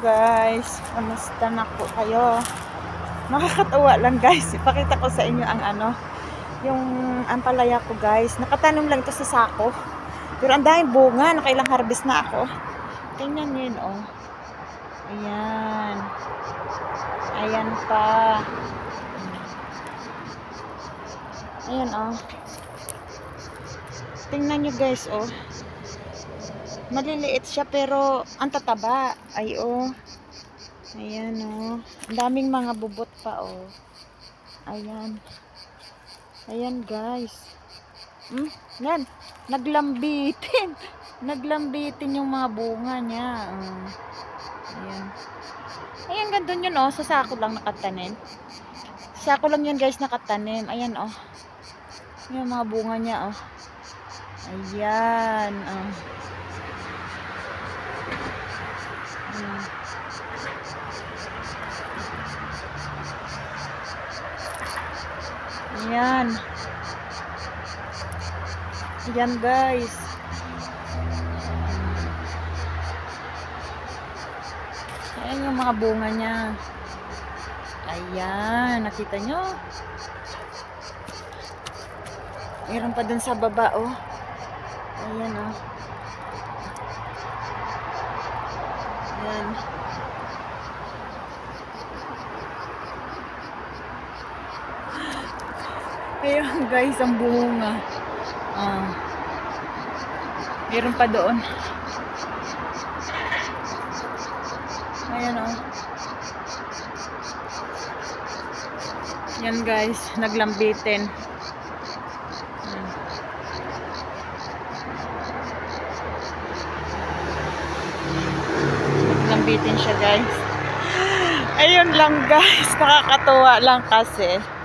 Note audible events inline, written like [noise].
Guys, kamusta na po kayo? Nakakatawa lang guys, ipakita ko sa inyo ang ano, yung ampalaya ko guys. Nakatanim lang ito sa sako. Pero ang daming bunga, nakailang harvest na ako. Tingnan yun oh. Ayan. Ayan pa. Ayan oh. Tingnan nyo guys oh. Maliliit siya pero ang tataba. Ay oh. Ayan oh. Ang daming mga bubot pa oh. Ayan. Ayan guys. Hmm? Yan. Naglambitin. [laughs] Naglambitin yung mga bunga niya. Hmm. Ayan. Ayan gandun yun oh. Sa sako lang nakatanim. Sako lang yun guys nakatanim. Ayan oh. Yung mga bunga niya oh. Ayan. Oh. Hmm. Ayan. Ayan guys. Ayan yung mga bunga niya. Ayan. Nakita nyo? Meron pa dun sa baba oh. Ayan oh. Ayan. Ayan guys, ang bunga. Ah. Meron pa doon. Ayan oh. Yan guys, naglambitin. Ayan. Naglambitin siya guys. Ayun lang guys, nakakatuwa lang kasi.